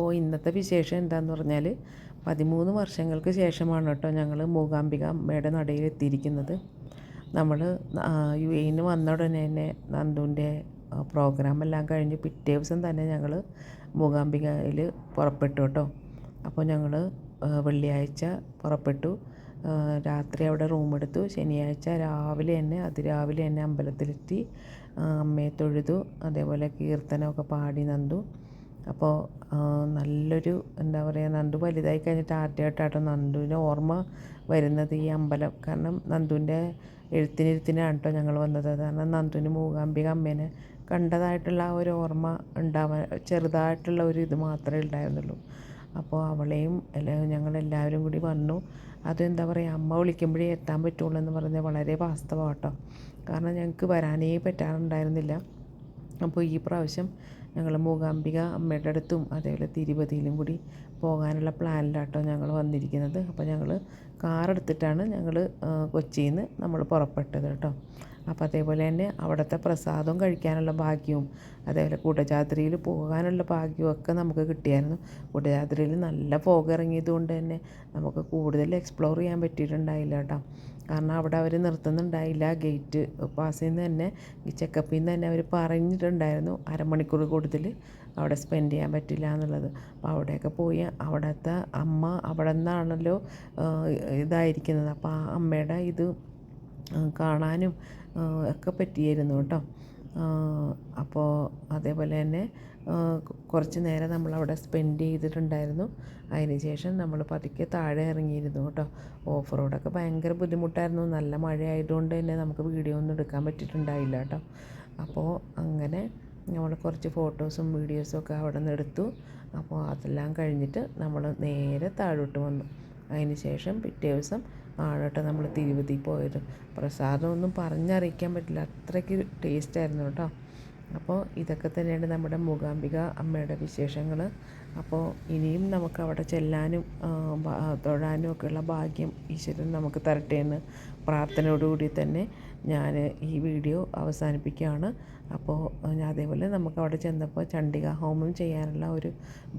അപ്പോൾ ഇന്നത്തെ വിശേഷം എന്താന്ന് പറഞ്ഞാൽ പതിമൂന്ന് വർഷങ്ങൾക്ക് ശേഷമാണ് കേട്ടോ ഞങ്ങൾ മൂകാംബിക അമ്മയുടെ നടയിൽ എത്തിയിരിക്കുന്നത്. നമ്മൾ യു എന് വന്ന ഉടനെ തന്നെ നന്ദുവിന്റെ പ്രോഗ്രാം എല്ലാം കഴിഞ്ഞ് പിറ്റേ ദിവസം തന്നെ ഞങ്ങൾ മൂകാംബികയിൽ പുറപ്പെട്ടു കേട്ടോ. അപ്പോൾ ഞങ്ങൾ വെള്ളിയാഴ്ച പുറപ്പെട്ടു. രാത്രി അവിടെ റൂമെടുത്തു ശനിയാഴ്ച രാവിലെ തന്നെ അതിരാവിലെ തന്നെ അമ്പലത്തിലെത്തി. അമ്മയെ തൊഴുതു. അതേപോലെ കീർത്തനമൊക്കെ പാടി നന്ദു. അപ്പോൾ നല്ലൊരു എന്താ പറയുക നന്ദു വലുതായി കഴിഞ്ഞിട്ട് ആദ്യമായിട്ടാട്ടോ നന്ദുവിന് ഓർമ്മ വരുന്നത് ഈ അമ്പലം. കാരണം നന്ദുവിന്റെ എഴുത്തിനിരുത്തിനാണ് കേട്ടോ ഞങ്ങൾ വന്നത്. കാരണം നന്ദുവിന് മൂകാംബിക അമ്മേനെ കണ്ടതായിട്ടുള്ള ആ ഒരു ഓർമ്മ ഉണ്ടാവാൻ ചെറുതായിട്ടുള്ള ഒരു ഇത് മാത്രമേ ഉണ്ടായിരുന്നുള്ളൂ. അപ്പോൾ അവളെയും ഞങ്ങളെല്ലാവരും കൂടി വന്നു. അതെന്താ പറയുക അമ്മ വിളിക്കുമ്പോഴേ എത്താൻ പറ്റുള്ളൂ എന്ന് പറഞ്ഞാൽ വളരെ വാസ്തവം കേട്ടോ കാരണം ഞങ്ങൾക്ക് വരാനേ പറ്റാറുണ്ടായിരുന്നില്ല. അപ്പോൾ ഈ പ്രാവശ്യം ഞങ്ങൾ മൂകാംബിക അമ്മയുടെ അടുത്തും അതേപോലെ തിരുപതിയിലും കൂടി പോകാനുള്ള പ്ലാനിലാട്ടോ ഞങ്ങൾ വന്നിരിക്കുന്നത്. അപ്പോൾ ഞങ്ങൾ കാറെടുത്തിട്ടാണ് ഞങ്ങൾ കൊച്ചിയിൽ നിന്ന് നമ്മൾ പുറപ്പെട്ടത് കേട്ടോ. അപ്പോൾ അതേപോലെ തന്നെ അവിടുത്തെ പ്രസാദവും കഴിക്കാനുള്ള ഭാഗ്യവും അതേപോലെ കൂട്ടജാത്രയിൽ പോകാനുള്ള ഭാഗ്യവും ഒക്കെ നമുക്ക് കിട്ടിയായിരുന്നു. കൂട്ടജാത്രയിൽ നല്ല പുക ഇറങ്ങിയത് കൊണ്ട് തന്നെ നമുക്ക് കൂടുതൽ എക്സ്പ്ലോർ ചെയ്യാൻ പറ്റിയിട്ടുണ്ടായില്ല കേട്ടോ. കാരണം അവിടെ അവർ നിർത്തുന്നുണ്ടായില്ല ഗേറ്റ് പാസിൽ നിന്ന് തന്നെ. ചെക്കപ്പിൽ നിന്ന് തന്നെ അവർ പറഞ്ഞിട്ടുണ്ടായിരുന്നു അരമണിക്കൂർ കൂടുതൽ അവിടെ സ്പെൻഡ് ചെയ്യാൻ പറ്റില്ല എന്നുള്ളത്. അപ്പോൾ അവിടെയൊക്കെ പോയി അവിടുത്തെ അമ്മ അവിടെ നിന്നാണല്ലോ ഇതായിരിക്കുന്നത്. അപ്പോൾ ആ അമ്മയുടെ ഇത് കാണാനും ഒക്കെ പറ്റിയിരുന്നു കേട്ടോ. അപ്പോൾ അതേപോലെ തന്നെ കുറച്ച് നേരം നമ്മൾ അവിടെ സ്പെൻഡ് ചെയ്തിട്ടുണ്ടായിരുന്നു. അതിന് ശേഷം നമ്മൾ പതുക്കെ താഴെ ഇറങ്ങിയിരുന്നു കേട്ടോ. ഓഫ് റോഡൊക്കെ ഭയങ്കര ബുദ്ധിമുട്ടായിരുന്നു. നല്ല മഴ ആയതുകൊണ്ട് തന്നെ നമുക്ക് വീഡിയോ ഒന്നും എടുക്കാൻ പറ്റിയിട്ടുണ്ടായില്ല കേട്ടോ. അപ്പോൾ അങ്ങനെ നമ്മൾ കുറച്ച് ഫോട്ടോസും വീഡിയോസും ഒക്കെ അവിടെ നിന്ന് എടുത്തു. അപ്പോൾ അതെല്ലാം കഴിഞ്ഞിട്ട് നമ്മൾ നേരെ താഴോട്ട് വന്നു. അതിന് ശേഷം പിറ്റേ ദിവസം ആണ് നമ്മൾ തിരുവതി പോയത്. പ്രസാദമൊന്നും പറഞ്ഞറിയിക്കാൻ പറ്റില്ല. അത്രയ്ക്ക് ടേസ്റ്റായിരുന്നു കേട്ടോ. അപ്പോൾ ഇതൊക്കെ തന്നെയാണ് നമ്മുടെ മൂകാംബിക അമ്മയുടെ വിശേഷങ്ങൾ അപ്പോൾ ഇനിയും നമുക്ക് അവിടെ ചെല്ലാനും തൊഴാനും ഒക്കെയുള്ള ഭാഗ്യം ഈശ്വരൻ നമുക്ക് തരട്ടെ എന്ന് പ്രാർത്ഥനയോടുകൂടി തന്നെ ഞാൻ ഈ വീഡിയോ അവസാനിപ്പിക്കുകയാണ്. അപ്പോൾ അതേപോലെ നമുക്ക് അവിടെ ചെന്നപ്പോൾ ചണ്ഡിക ഹോമം ചെയ്യാനുള്ള ഒരു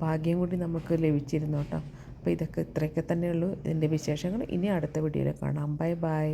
ഭാഗ്യം കൂടി നമുക്ക് ലഭിച്ചിരുന്നു കേട്ടോ. അപ്പോൾ ഇതൊക്കെ ഇത്രയൊക്കെ തന്നെയുള്ളൂ ഇതിന്റെ വിശേഷങ്ങൾ. ഇനി അടുത്ത വീഡിയോയിൽ കാണാം. Bye bye.